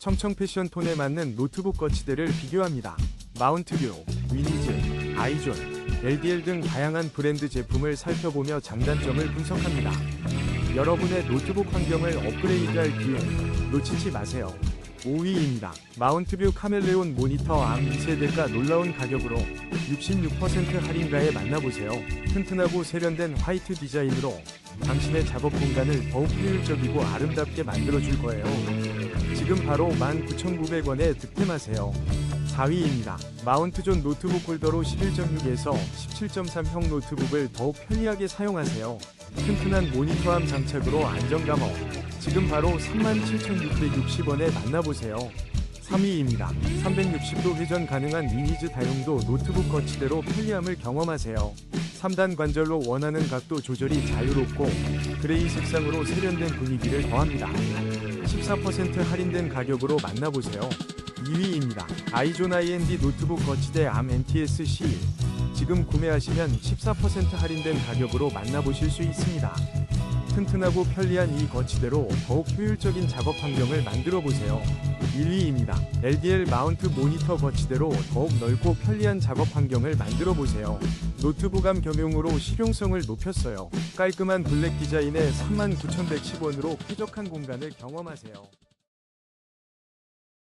청청 패션 톤에 맞는 노트북 거치대를 비교합니다. 마운트뷰, 위니즈, 아이존, LDL 등 다양한 브랜드 제품을 살펴보며 장단점을 분석합니다. 여러분의 노트북 환경을 업그레이드할 기회 놓치지 마세요. 5위입니다. 마운트뷰 카멜레온 모니터 암 2세대가 놀라운 가격으로 66% 할인가에 만나보세요. 튼튼하고 세련된 화이트 디자인으로 당신의 작업 공간을 더욱 효율적이고 아름답게 만들어줄 거예요. 지금 바로 19,900원에 득템하세요. 4위입니다. 마운트존 노트북 홀더로 11.6에서 17.3형 노트북을 더욱 편리하게 사용하세요. 튼튼한 모니터암 장착으로 안정감 업. 지금 바로 37,660원에 만나보세요. 3위입니다. 360도 회전 가능한 미니즈 다용도 노트북 거치대로 편리함을 경험하세요. 3단 관절로 원하는 각도 조절이 자유롭고 그레이 색상으로 세련된 분위기를 더합니다. 14% 할인된 가격으로 만나보세요. 2위입니다. 아이존 IND 노트북 거치대 암 MTS C1 지금 구매하시면 14% 할인된 가격으로 만나보실 수 있습니다. 튼튼하고 편리한 이 거치대로 더욱 효율적인 작업 환경을 만들어 보세요. 1위입니다. LDL 마운트 모니터 거치대로 더욱 넓고 편리한 작업 환경을 만들어 보세요. 노트북암 겸용으로 실용성을 높였어요. 깔끔한 블랙 디자인에 39,110원으로 쾌적한 공간을 경험하세요.